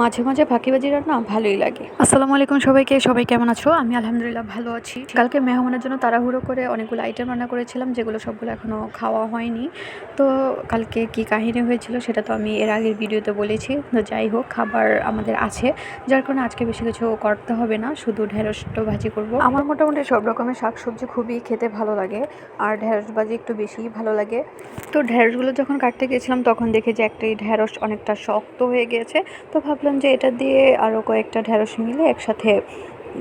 মাঝে মাঝে ফাঁকিবাজি রান্না ভালোই লাগে। আসসালামু আলাইকুম সবাইকে সবাই কেমন আছো? আমি আলহামদুলিল্লাহ ভালো আছি। কালকে মেহমানের জন্য তাড়াহুড়ো করে অনেকগুলো আইটেম রান্না করেছিলাম যেগুলো সবগুলো এখনও খাওয়া হয়নি। তো কালকে কি কাহিনী হয়েছিল সেটা তো আমি এর আগের ভিডিওতে বলেছি। তো যাই হোক খাবার আমাদের আছে। যার কারণে আজকে বেশি কিছু করতে হবে না শুধু ঢেঁড়সটো ভাজি করব। আমার মোটামুটি সব রকমের শাকসবজি খুবই খেতে ভালো লাগে আর ঢেঁড়স ভাজি একটু বেশিই ভালো লাগে। তো ঢেঁড়সগুলো যখন কাটতে গিয়েছিলাম তখন দেখে যে একটি ঢেঁড়স অনেকটা শক্ত হয়ে গিয়েছে। তো ভাবলাম যে এটা দিয়ে আরও কয়েকটা ঢেঁড়স মিলে একসাথে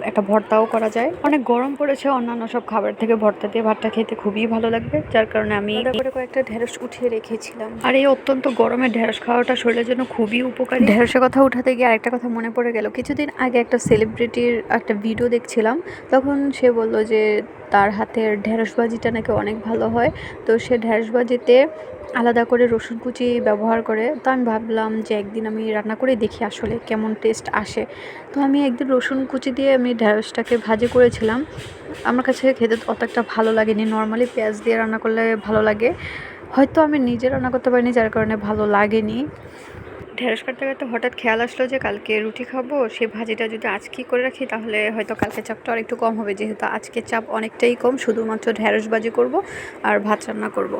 একটা ভর্তাও করা যায়। অনেক গরম পড়েছে অন্যান্য সব খাবার থেকে ভর্তা দিয়ে ভাতটা খেতে খুবই ভালো লাগবে। যার কারণে আমি কয়েকটা ঢেঁড়স উঠিয়ে রেখেছিলাম। আর এই অত্যন্ত গরমে ঢেঁড়স খাওয়াটা শরীরের জন্য খুবই উপকারী। ঢেঁড়সের কথা উঠাতে গিয়ে আরেকটা কথা মনে পড়ে গেল। কিছুদিন আগে একটা সেলিব্রিটির একটা ভিডিও দেখছিলাম তখন সে বলল যে তার হাতের ঢেঁড়স ভাজিটা নাকি অনেক ভালো হয়। তো সে ঢেঁড়স ভাজিতে আলাদা করে রসুন কুচি ব্যবহার করে, তো আমি ভাবলাম যে একদিন আমি রান্না করে দেখি আসলে কেমন টেস্ট আসে। তো আমি একদিন রসুন কুচি দিয়ে আমি ঢেঁড়সটাকে ভাজি করেছিলাম। আমার কাছে খেতে অত একটা ভালো লাগেনি। নর্মালি পেঁয়াজ দিয়ে রান্না করলে ভালো লাগে। হয়তো আমি নিজে রান্না করতে পারিনি, যার কারণে ভালো লাগেনি। ঢেঁড়স কাটতে কাটতে হঠাৎ খেয়াল আসলো যে কালকে রুটি খাব সেই ভাজিটা যদি আজকেই করে রাখি, তাহলে হয়তো কালকে চাপটা আর একটু কম হবে। যেহেতু আজকে চাপ অনেকটাই কম, শুধুমাত্র ঢেঁড়স ভাজি করব আর ভাত রান্না করব।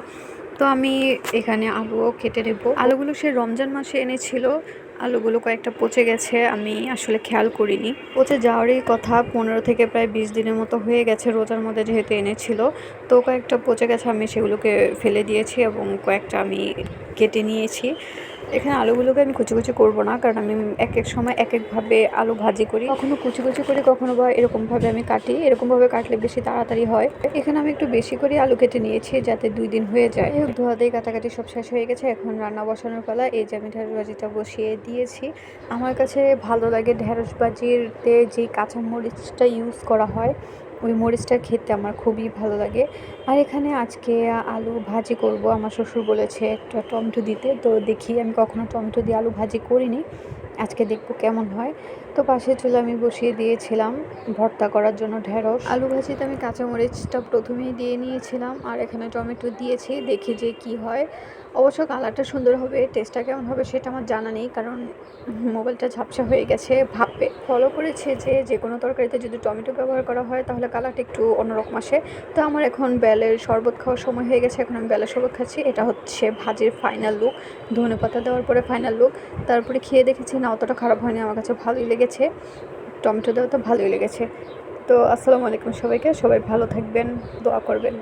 তো আমি এখানে আলুও কেটে নেব। আলুগুলো সে রমজান মাসে এনেছিল। আলুগুলো কয়েকটা পচে গেছে, আমি আসলে খেয়াল করিনি। পচে যাওয়ারই কথা, পনেরো থেকে প্রায় বিশ দিনের মতো হয়ে গেছে রোজার মধ্যে যেহেতু এনেছিল। তো কয়েকটা পচে গেছে, আমি সেগুলোকে ফেলে দিয়েছি এবং কয়েকটা আমি কেটে নিয়েছি। এখানে আলুগুলোকে আমি কুচি কুচি করব না, কারণ আমি এক এক সময় এক একভাবে আলু ভাজি করি। কখনো কুচি কুচি করি, কখনো বা এরকমভাবে আমি কাটি। এরকমভাবে কাটলে বেশি তাড়াতাড়ি হয়। এখানে আমি একটু বেশি করে আলু কেটে নিয়েছি যাতে দুই দিন হয়ে যায়। ধোয়া দিয়ে কাটাকাটি সব শেষ হয়ে গেছে। এখন রান্না বসানোর পালা। এই যে আমি ঢেঁড়স ভাজিটা বসিয়ে দিয়েছি। আমার কাছে ভালো লাগে ঢেঁড়স ভাজিরতে যে কাঁচামরিচটা ইউজ করা হয় ওই মরিচটা খেতে আমার খুবই ভালো লাগে। আর এখানে আজকে আলু ভাজি করব। আমার শ্বশুর বলেছে একটা টমেটো দিতে। তো দেখি আমি কখনো টমেটো দিয়ে আলু ভাজি করিনি। আজকে দেখব কেমন হয়। তো পাশে চুলে আমি বসিয়ে দিয়েছিলাম ভর্তা করার জন্য ঢেঁড়স। আলু ভাজিতে আমি কাঁচামরিচটা প্রথমেই দিয়ে নিয়েছিলাম। আর এখানে টমেটো দিয়েছি। দেখি যে কি হয়। অবশ্য কালারটা সুন্দর হবে টেস্টটা কেমন হবে সেটা আমার জানা নেই, কারণ মোবাইলটা ঝাপসা হয়ে গেছে, ভাববে। ফলো করেছে যে যে কোনো তরকারিতে যদি টমেটো ব্যবহার করা হয় তাহলে কালারটা একটু অন্যরকম আসে। তো আমার এখন বেলের শরবত খাওয়ার সময় হয়ে গেছে, এখন আমি বেলের শরবত খাচ্ছি। এটা হচ্ছে ভাজির ফাইনাল লুক ধনে পাতা দেওয়ার পরে ফাইনাল লুক তারপরে খেয়ে দেখেছি না, অতটা খারাপ হয়নি, আমার কাছে ভালোই লেগেছে। টমেটো দেওয়া তো ভালোই লেগেছে। তো আসসালামু আলাইকুম সবাইকে, সবাই ভালো থাকবেন, দোয়া করবেন।